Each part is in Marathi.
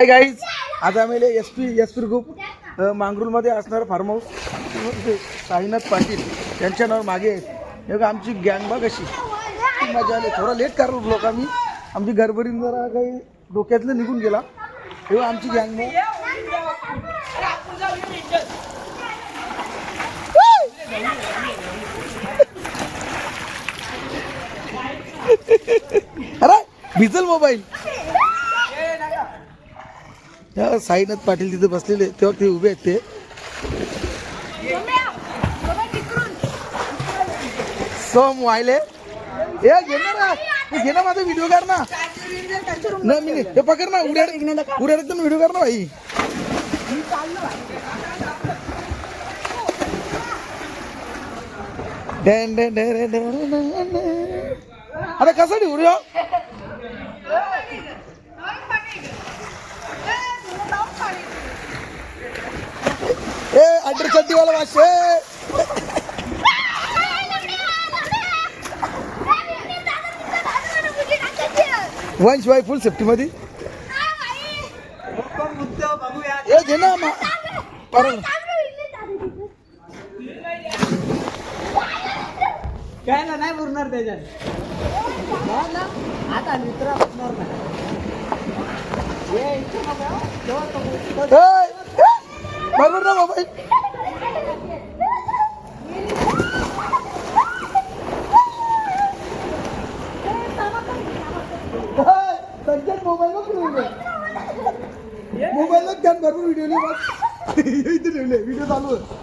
हाय गाईज आज आम्ही S P S P group मांगरूळमध्ये असणारं फार्म हाऊस ते साईनाथ पाटील यांच्या नाव मागे आहेत. हे आमची गँग बघ अशी मजा आली. थोडा लेट करू लोक आम्ही. आमची गडबडीन जरा काही डोक्यातलं निघून गेला. तेव्हा आमची गँग मग. अरे भिजल मोबाईल. त्या साईनाथ पाटील तिथे बसलेले तेव्हा ते उभे आहेत ते. सोम वायले. ए घे ना घे ना माझा व्हिडिओ कर ना. नाही मी हे पकड ना उड्या उड्या व्हिडिओ कर ना भाई. डॅन डॅन डॅन डॅन. आता कसं ठेवू रे ए अंडर चड्डीवाला वाशे वंश बाय फुल सेफ्टी मध्ये. ए घे ना परत. काय ना नाही पुरणार त्याच्यात हा ना? आता मित्र पुरणार नाही हे इथे नको, तेव्हा तो- ए, ए, बरोबर ना मोबाईल संकेत मोबाईल मोबाईल त्यात व्हिडिओ नाही इथे ठेवले व्हिडिओ चालू आहे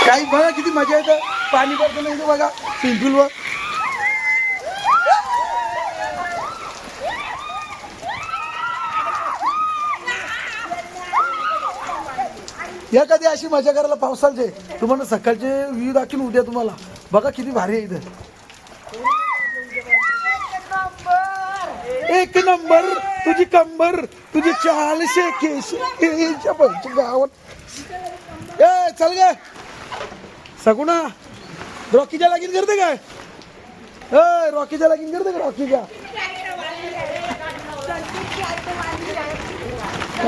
काही बघा किती मजा येतं पाणी पडतं नाही बघा स्विमिंग वर या कधी अशी मजा करायला पावसाळचे तुम्हाला सकाळचे व्ह्यू दाखवून उद्या तुम्हाला बघा किती भारी आहे इथं एक नंबर तुझी कंबर तुझी चालशे केस केच्या गावात ए चल ग सगुणा रॉकीच्या लागीन करते काय? ए रॉकीच्या लागीन करते का रॉकीच्या?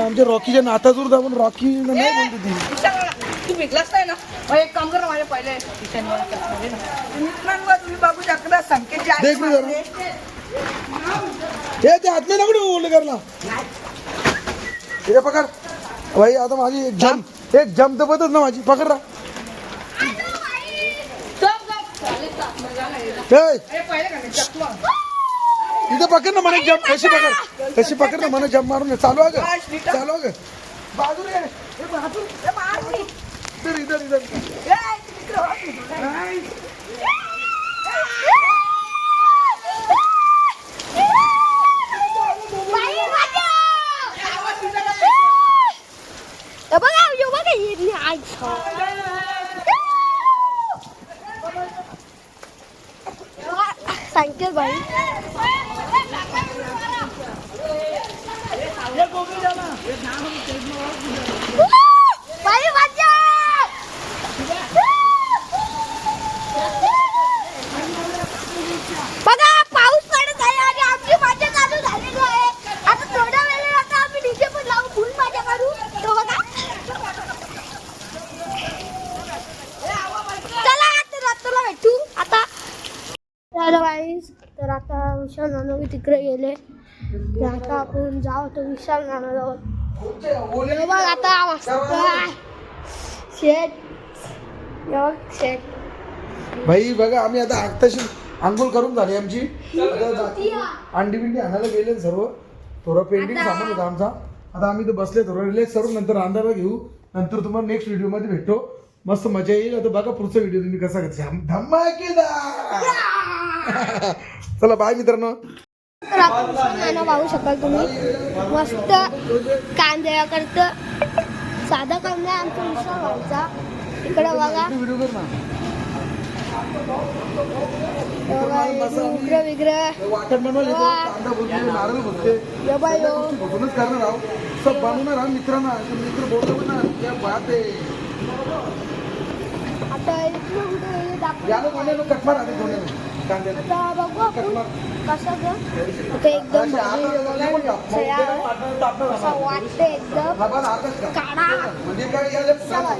आमच्या रॉकीच्या नाताजूर दाबून रॉकी नाही बोलते ती. तू नाही ना? मग एक काम कर ना माझ्या पहिले मित्रांवर तुम्ही बघू शकता संकेतची आई देख रे जरा. मारते. हे ते हात नाही नको बोलले करला हे पकड. भाई आता माझी एक जम एक जम तर बदल ना माझी. पकड रा चल, चल. चालेल, चालेल. ए, अरे, पहिले का नाही? चकमा. इथं पकड ना मला जम्प तशी पकड तशी पकड ना मला जम्प मारून चालू अग चालू अग बाजू रे इधर इधर इधर बघा बघा xanh chứ vậy बघ आता मस्त शेट. भाई बघा आम्ही आता आत्ताशी आंघोळ करून झाली आमची. अंडी बिंडी आणायला गेले सर्व. थोडं पेंटिंग सामान होता आमचा. आता आम्ही तर बसले थोडं रिलॅक्स करून नंतर अंधारा घेऊ. नंतर तुम्हाला नेक्स्ट व्हिडिओमध्ये भेटतो. मस्त मजा येईल. आता बघा पुढचा व्हिडिओ तुम्ही कसा करता धमाकेदार चला बाय मित्रांनो. पाहू शकाल तुम्ही. मस्त कांद्या करतं साधा कांदा आमचा मिसळ व्हायचा. इकडे बघा. विग्रह. विग्रह मित्रांना आता दाखव आता बघू आपण कसं ग. आता एकदम असं वाटतं एकदम? काढा. म्हणजे ना.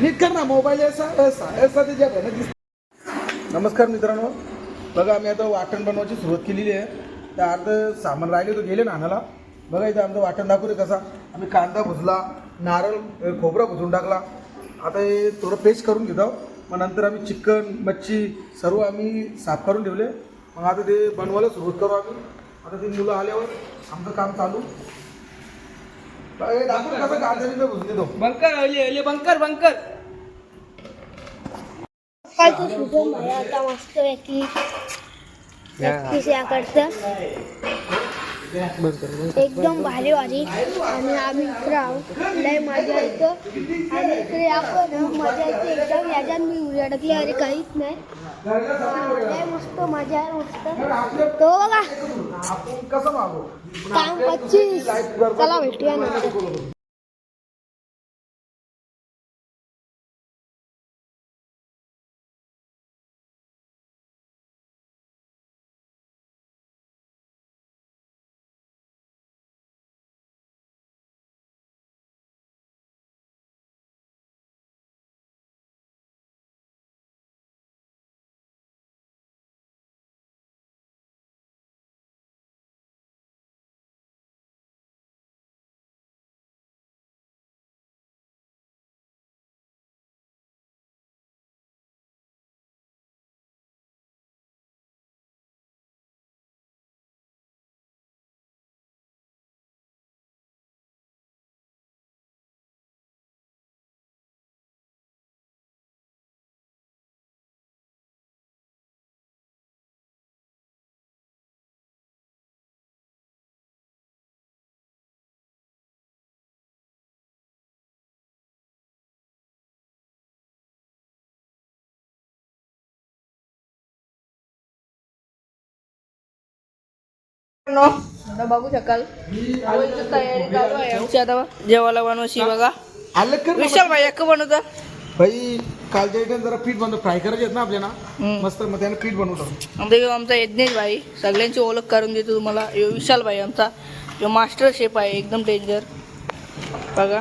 नीट कर ना मोबाईल ते नमस्कार मित्रांनो. बघा आम्ही आता वाटण बनवायची सुरुवात केलेली आहे. त्या अर्ध सामान राहिले तो गेले नानाला. बघा इथं आमचं वाटण दाखवते कसा. आम्ही कांदा भुजला नारळ खोबरा भुजून टाकला. आता हे थोडं पेस्ट करून घेतो मग नंतर आम्ही चिकन मच्छी सर्व आम्ही साफ करून ठेवले. मग आता ते बनवायला सुरुवात करू आम्ही. आता ती मुलं आल्यावर आमचं काम चालू. हे दाखवून कसं भुजून देतो bunker Ali Ali bunker bunker. काय तू आता मस्त पैकी प्रॅक्टिस या करतं एकदम भारी भारी. आणि आम्ही इकडे आहोत. लय मजा येतो. आणि इकडे आपण मजा येते एकदम. याच्यात मी उडी अडकली अरे काहीच नाही. लय मस्त मजा आहे मस्त. तो बघा. काम पच्चीस. चला भेटूया ना बघू शकाल. आवडीची तयारी चालू आहे आमची आता. जेवायला बनवायची बघा. आलं कर. विशाल भाई अक्क बनवता भाई कालच्या इथे जरा पीठ बनवतो. फ्राय करायचे आहेत ना आपल्याला. मस्त मग त्यानं पीठ बनवतो. आमचा आमचा यज्ञेश भाई सगळ्यांची ओळख करून देतो तुम्हाला. ह्यो विशाल भाई आमचा. ह्यो मास्टर शेफ आहे एकदम डेंजर बघा.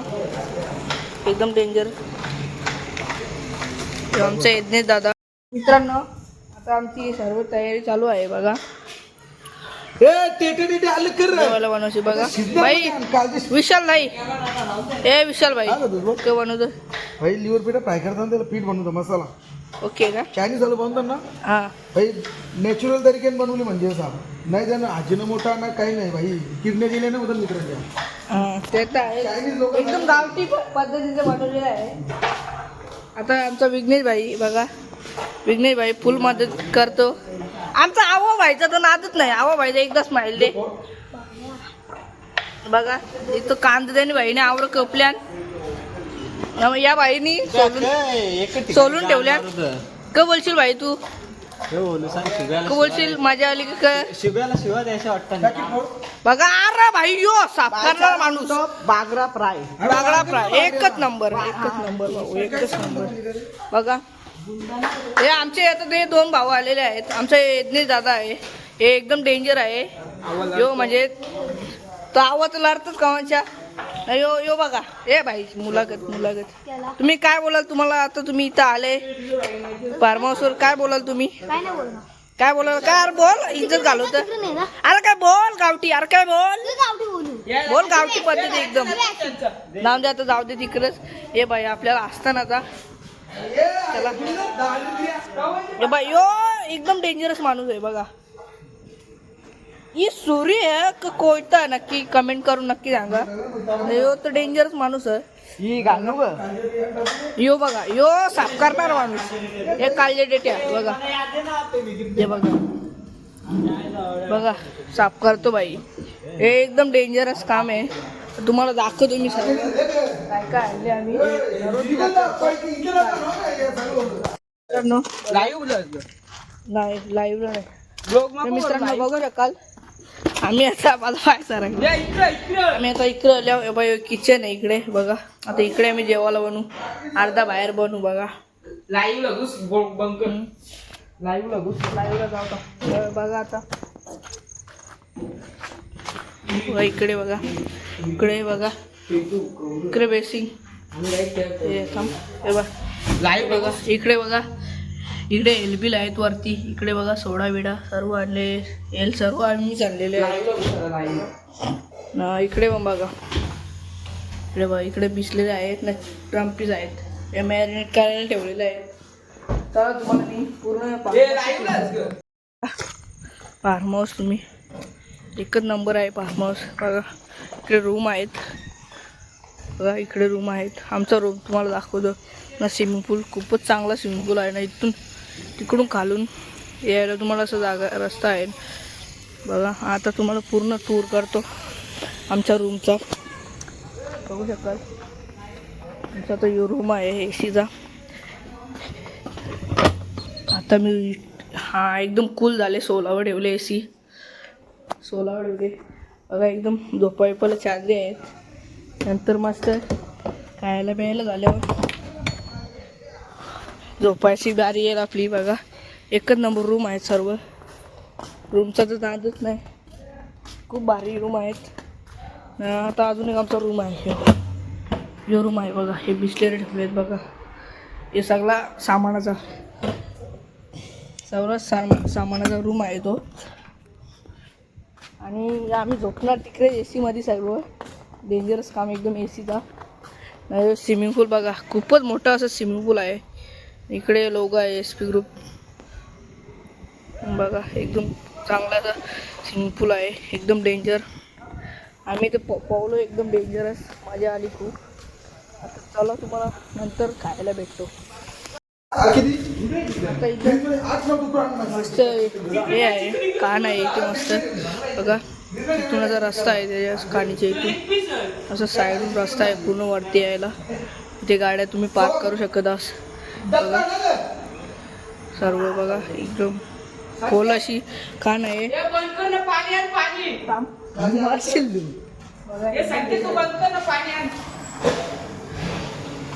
एकदम डेंजर आमचा यज्ञेश दादा. मित्रांनो आता आमची सर्व तयारी चालू आहे बघा. जेवायला बनवायची बघा. नाही. कालचे विशाल भाई. ए विशाल भाई. ओके बनवतो. भाई लिव्हर पीठ फ्राय करताना त्याला पीठ बनवतो मसाला. ओके का? चायनीज आलं बनवतात ना? हां. भाई नॅचरल तरीकेने बनवली म्हणजे साहेब नाही त्यानं आजीनं मोठा ना काही नाही भाई. किडण्या गेल्या ना बदल मित्रांच्या. ते तर आहे. चायनीज लोक एकदम गावठी पद्धतीचं बनवलेलं आहे. आता आमचा विघ्नेश भाई बघा. विघ्नेश भाई फुल मदत करतो. आमचा आवा भाईचा तर नादच नाही आवा भाईचा एकदा स्माईल दे. बघा इथं कांदा त्याने भाईने आवड कपल्यान या भाईनी सोलून सोलून ठेवल्या क बोलशील भाई तू? क बोलशील? मजा आली का काय? शिव्याला शिव्या द्यायच्या वाटतं बघा अरे भाई यो साफ करणार माणूस. बागरा फ्राय. बागडा फ्राय एकच नंबर एकच नंबर भाऊ एकच नंबर. बघा. हे आमचे आता ते दोन भाऊ आलेले आहेत. आमचा यज्ञेश दादा आहे. हे एकदम डेंजर आहे. यो म्हणजे तो आवाज लाडतच कामाच्या. यो यो बघा. ए भाई मुलाखत मुलाखत. त्याला तुम्ही काय बोलाल? तुम्हाला आता तुम्ही इथं आले. फार्म हाऊसवर काय बोलाल तुम्ही? काय बोलाल? काय अरे बोल. इज्जत घालवत अरे काय बोल गावठी. अरे काय बोल? बोलू. गावठी पद्धती एकदम. जाऊ दे आता जाऊ दे तिकडेच. ए बाई आपल्याला असताना आता चला. यो एकदम डेंजरस माणूस आहे बघा. ही सुरी आहे का कोयता? नक्की कमेंट करून नक्की सांगा. यो तर डेंजरस माणूस आहे. ही घालू यो बघा यो साफ करणार माणूस. हे काळजे डेट्या बघा. हे बघा. बघा साफ करतो बाई. हे एकदम डेंजरस काम आहे. तुम्हाला दाखवतो मी सगळं. काय काय आणले आम्ही? मित्रांनो लाईव्ह नाही लाईव्ह नाही. तर मित्रांनो बघू शकाल आम्ही आता मला पाय सर आम्ही आता इकडे आल्या किचन आहे इकडे बघा. आता इकडे आम्ही जेवायला बनवू अर्धा बाहेर बनवू बघा. लाईव्ह लगूस बंक लाईव्ह लगूस लाईव्हला जाऊ बघा आता. बघा इकडे बघा इकडे बघा. इकडे बेसिंग. हे बघा. इकडे बघा. इकडे एलबील आहेत वरती इकडे बघा सोडा बिडा सर्व आणले. एल सर्व आम्हीच आणलेले आहे ना इकडे पण बघा. इकडे बघा इकडे बिसलेले आहेत ना ट्रम्पीज आहेत. हे मॅरिनेट करायला ठेवलेले आहेत. तर तुम्हाला मी पूर्ण फार्म हाऊस तुम्ही एकच नंबर आहे फार्म हाऊस बघा इकडे रूम आहेत. बघा इकडे रूम आहेत. आमचा रूम तुम्हाला दाखवतो. ना स्विमिंग पूल खूपच चांगला स्विमिंग पूल आहे ना इथून. तिकडून खालून यायला तुम्हाला असं जागा रस्ता आहे. बघा आता तुम्हाला पूर्ण टूर करतो. आमच्या रूमचा बघू शकाल. आमचा तो यो रूम आहे ए सीचा आता मी हा एकदम कूल झाले. सोलावर ठेवले ए सी सोलावर ठेवले बघा एकदम झोपा बिपायला चादरी आहेत. नंतर मस्त खायला प्यायला झाल्यावर झोपायची बारी येईल आपली. बघा एकच नंबर रूम आहेत सर्व. रूमचा तर नादच नाही. खूप भारी रूम आहेत. आता अजून एक आमचा रूम आहे. हे रूम आहे बघा हे बिस्लेरी ठेवलेत बघा. हे सगळा सामानाचा. सर्व सामा सामानाचा रूम आहे तो. आणि आम्ही झोपणार तिकडे ए सीमध्ये सर्व डेंजरस काम एकदम ए सीचा नाही स्विमिंग पूल बघा खूपच मोठा असं स्विमिंग पूल आहे. इकडे लोक आहे एस पी ग्रुप बघा एकदम चांगला असा स्विमिंग पूल आहे एकदम डेंजर आम्ही ते प पावलो एकदम डेंजरस मजा आली खूप. आता चला तुम्हाला नंतर खायला भेटतो. मस्त हे आहे कान आहे इथे मस्त. बघा इथून असा रस्ता आहे त्याच्या कानीच्या इथून असं साईडून रस्ता आहे पूर्ण वरती यायला. इथे गाड्या तुम्ही पार्क करू शकत आहात बघा. सर्व बघा एकदम खोल अशी कान आहे.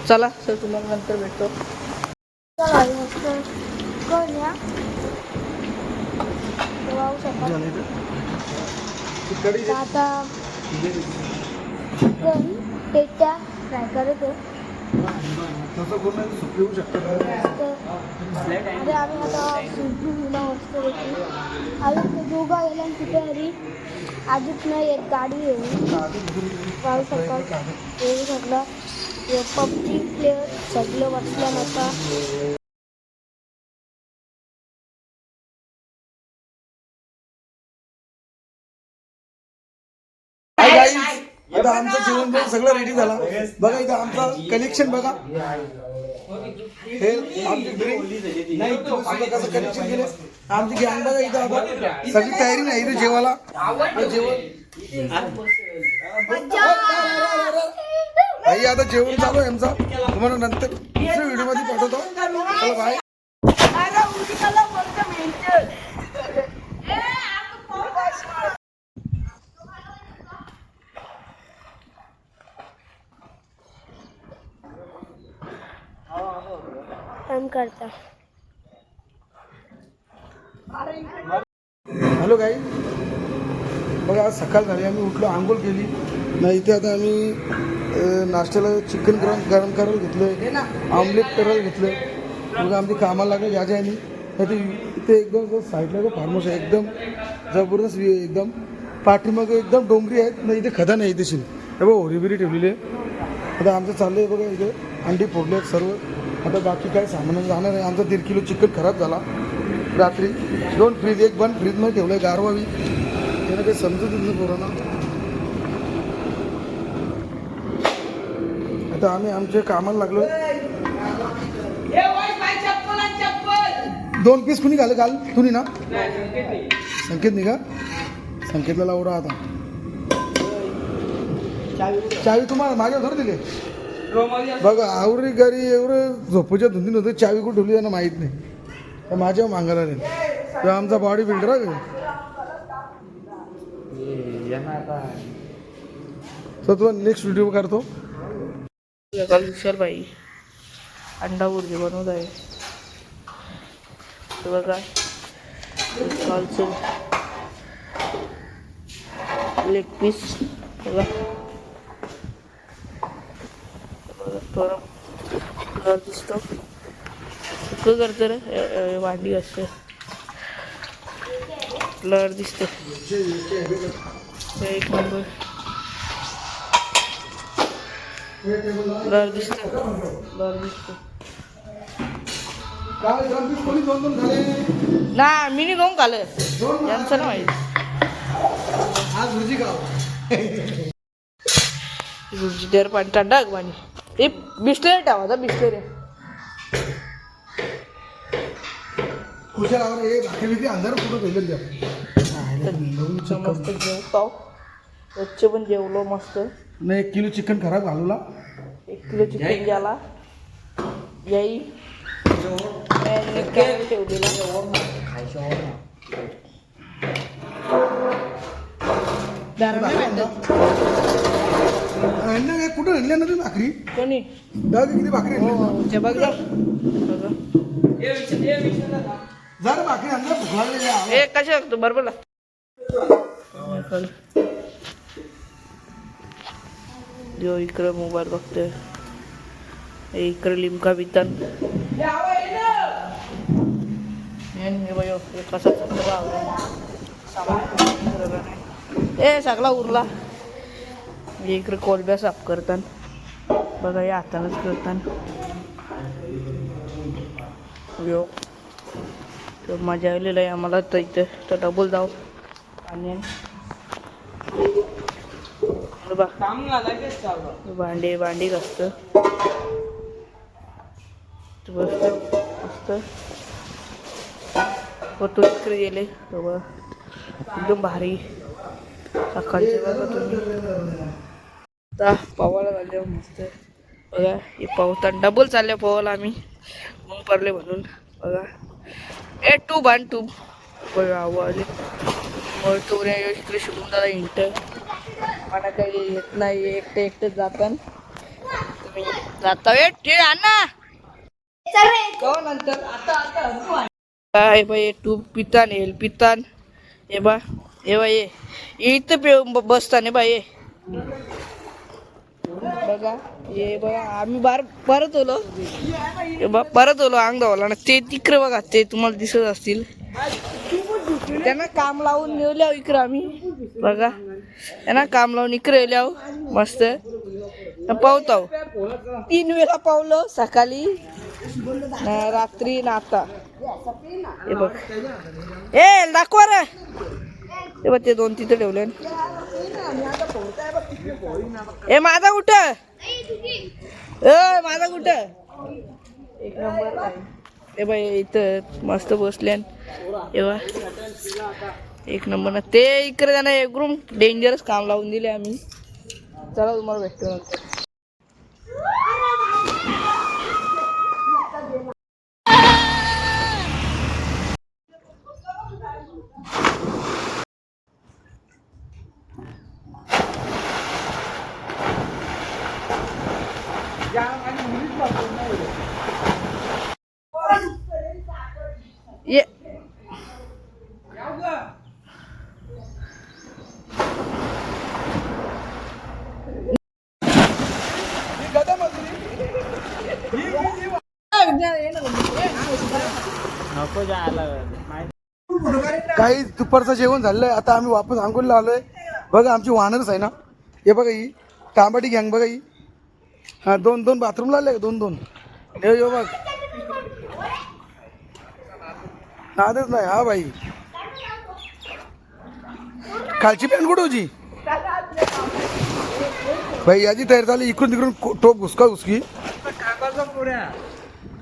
चला सर तुम्हाला नंतर भेटतो. चला करूया वाहू शकाल आता चिकन टेट्या फ्राय करत आहे. अरे आम्ही आता सुटू मस्त पैकी अजून ते दोघं गेला कुठे अरे अजून नाही एक गाडी येऊन पाहू शकाल येऊ शकला पबजी प्लेअर सगळं Hi guys. आता आमचं जेवण पण सगळं रेडी झाला. बघा इथं आमचं कलेक्शन बघा. हे आमची ड्रिंक कसं केले गँग बघा इथं आता सगळी तयारी नाही इथं जेवायला. जेवण. आई आता जेवण चालू आहे आमचं. तुम्हाला नंतर दुसऱ्या व्हिडिओमध्ये पाठवतो. चला बाय काम करता. हॅलो गाई बघा आज सकाळ झाली. आम्ही उठलो आंघोळ केली. नाही इथे आता आम्ही नाश्त्याला चिकन गरम गरम करायला घेतलं आमलेट करायला घेतलं. मग आमची कामाला लागलं ज्याच्या आणि तर इथे एकदम साईडला फार्मस आहे एकदम जबरदस्त view आहे एकदम. पाठीमागे एकदम डोंगरी आहेत ना इथे खदा नाही इथे शिल हे बघ होरीबिरी ठेवलेली आहे. आता आमचं चाललं आहे बघा इथे. अंडी फोडले आहेत सर्व. आता बाकी काय सामान जाणार आहे. आमचा दीड किलो चिकन खराब झाला. रात्री दोन फ्रीज एक बंद फ्रीजमध्ये ठेवलं आहे गारवावी त्यानं काही समजत नाही पोरांना. आता आम्ही आमच्या कामाला लागलो. दोन पीस कुणी घाले काल कुणी ना? संकेत नाही. का? संकेतला लावडा आता. चावी तुम्हाला माझ्या धरून दिली. बघा आवरी घरी एवढं झोपूच्या धुंदीन होतं. चावी कुठे ठेवली त्यांना माहीत नाही. तर माझ्या मागायला नाही तो आमचा बॉडी बिल्डर आहे तर तुला नेक्स्ट व्हिडिओ करतो सकाळ विशाल बाई. अंडा बुर्जी बनवत आहे. हे बघा. कालचं लेग पीस बघा. बघा, कलर दिसतो. सुकं करतं रे वांडी असते. कलर दिसतो. एक नंबर दिसतो दिसतो काल दोन झाले ना मी नाही खाऊन खाल्लं दोन यांचं ना माहिती आज भुजी गाव देर पाणी थंड पाणी हे बिस्लेरी बिस्लेरी खुशाल आवर हे भाकरी अंधार कुठं मस्त जेवतो पण जेवलो मस्त नाही एक किलो चिकन खराब घालूला. एक किलो चिकन झाला याई कुठं आणल्या ना तुम्ही भाकरी? कोणी? बघ किती भाकरी हो बघ. जरा भाकरी आणल्या भूक लागलेली आहे. ए कशा? लागतो बरोबर जो इकडं मोबाईल बघतोय. हे इकडं लिमका बितान. हे बायो, हे कसा चालला ए सगळा उरला. हे इकडे कोलब्या साफ करतात बघा या हातानच करतात यो. तर मजा आलेलं आहे आम्हाला तर इथं. तर डबल जाऊ आणि बा भांडे भांडी घासतं बसतं मस्त. फोटो इकडे गेले. बघा. एकदम भारी. सकाळचे बघा तुम्ही. आता पवायला झाले मस्त बघा हे पावतात डबल चालल्या पवायला आम्ही. ऊन पडले म्हणून. बघा. ए टू बान टू बघा आवाज मग रे इकडे शिकून दादा इंट आम्हाला काही येत नाही एकटे एकटे जातात तुम्ही जाता. नंतर. आता आता हे बाई पितान येईल पितान. हे बा हे बा ये इथं पे बसताने बा ये बघा ये बघा आम्ही बार परत होलो हे बा परत होलो अंग धावला ना ते तिकडे बघा ते तुम्हाला दिसत असतील. त्यांना काम लावून नेवल्या इकडं आम्ही. बघा. त्यांना काम लावून इकडे येल्याव मस्त. पावताव. तीन वेळा पावलं सकाळी रात्री ना आता. हे बघ. ए दाखवा रे. हे बघ ते दोन तिथं ठेवले. ए माझा कुठं? ए माझा कुठं? एक नंबर हे बाई इथं मस्त बसल्यान. हे बा एक नंबर ना. ते इकडे त्यांना एक रूम डेंजरस काम लावून दिले आम्ही. चला तुम्हाला भेटतो नंतर ये नको जायला. काही दुपारचं जेवण झालंय आहे आता आम्ही वापस अंकोलीला आलोय. बघा आमची वाहनच आहे ना. हे बघा ही तांबाटी गँग बघा ही. हा दोन दोन बाथरूमला आले दोन दोन. हे यो बघ. नादच नाही. हा बाई. खालची पॅन कुठं होती? भाई याची तयार झाली इकडून तिकडून टोप घुसका घुसकी.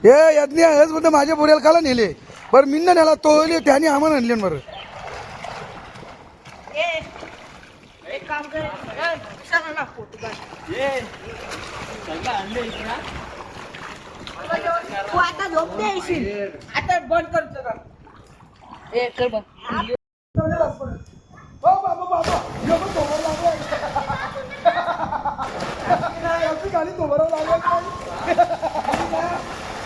हे यातनी हेच म्हणते माझ्या पोऱ्याला काला नेले. बरं मी ना नेला तो त्याने आम्हाला आणले बरं. तू आता झोप दे येशील. आता बंद करतो का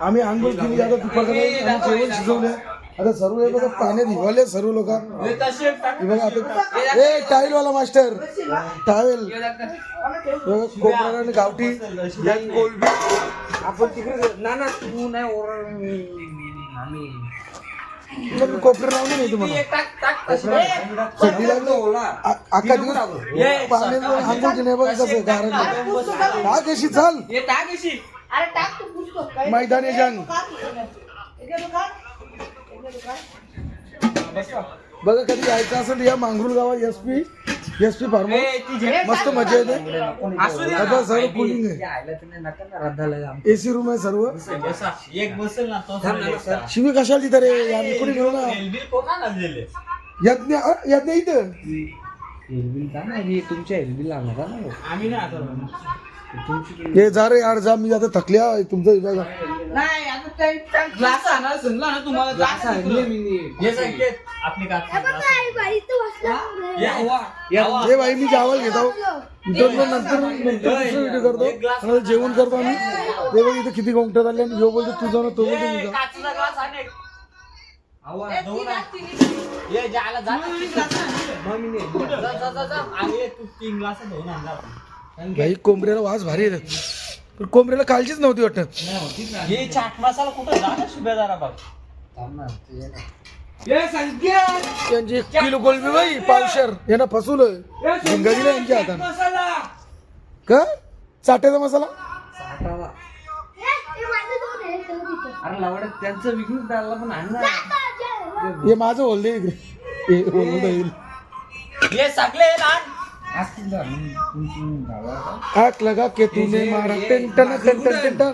आम्ही आंघोळ केली आता वेळी आम्ही जेवण शिजवलं आता सर्व हे बघा पाण्यात हिवाले सर्व लोक. हे बघा आता ए टाईल वाला मास्टर. टावेल. कोकणा आणि गावठी. यात कोलबी. आपण तिकडे ना ना तू नाही ओरड आम्ही कोपरे नाही तुम्हाला? लागलं दिवस बघ. कसं गारण हा चाल. अरे टाक तू पुस्तक मैदानी जंग. बघा कधी यायचं असेल या मांगरुल गावात S P. S P farm मस्त मजा येते. आता सर्व कुलिंग आहे एसी रूम आहे सर्व. एक बसेल ना तो शिवी कशाला तिथं रे? आम्ही कुठे नेऊ ना? यज्ञ अ, यज्ञ इथं. तुमच्या एलबी लागणार ना. आम्ही ना हे जा रे यार जा मी आता थकल्या. तुमचं हे बघा नाही आता ते ग्लास ना तुम्हाला ग्लास आणले मी हे सांगते आपली बाई तू हे? मी जावल घेतो. दोन दोन नंतर नंतर दुसरं व्हिडिओ करतो. आणि जेवण करतो आम्ही. ते बघ इथे किती गोंगट झाले आणि ह्यो बोलतो तू ना तो बोलतो मी जाऊ काचेचा ग्लास आण एक. आवा, दोन आहे. ये, जायला जा ना, तीन ग्लास आण. जा, जा, जा, जा. आणि ये, तू तीन ग्लास धुवून आणला. आपण. भाई कोंबड्याला वास भारी येतात पण कोंबड्याला काळजीच नव्हती वाटत. हे चाट मसाला कुठं जा ना सुभेदारा बघ त्यांची एक किलो कोलबी बाई पावशर. यांना फसवलं भिंगाजीला यांच्या हातात का? चाट्याचा मसाला? अरे त्यांचं विकून त्याला पण आणणार हे माझं होल दे इकडे. हे लहान आग लगा के तूने मारा. Ten ton ton ton ton ton.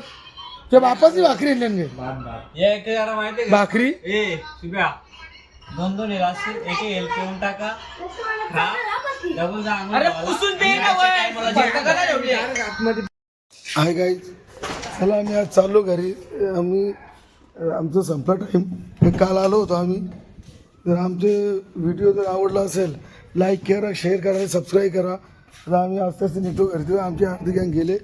ते बापाची भाकरी आणली ना गे. ये एक जरा माहिती का? भाकरी ए शुभ्या दोन दोन येला असतील एक एक हेल्प करून टाका. खा. डबल जा अरे पुसून दे आहे गाई चला आम्ही आज चाललो घरी. आम्ही आमचं संपला टाईम काल आलो होतो आम्ही. जर आमचे व्हिडिओ जर आवडला असेल लाईक करा शेअर करा आणि सबस्क्राईब करा. आता आम्ही आस्ते आस्ते निघतो करतो तेव्हा आमचे अर्धे गँग गेले.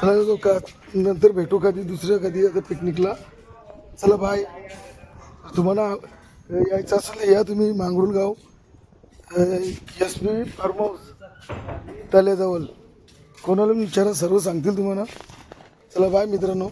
चला येतो का? नंतर भेटू कधी? दुसऱ्या कधी? आता पिकनिकला चला बाय तुम्हाला यायचं असेल या तुम्ही मांगरुल गाव एस पी फार्म हाऊस तलेजवळ कोणाला विचारा सर्व सांगतील तुम्हाला. चला बाय मित्रांनो.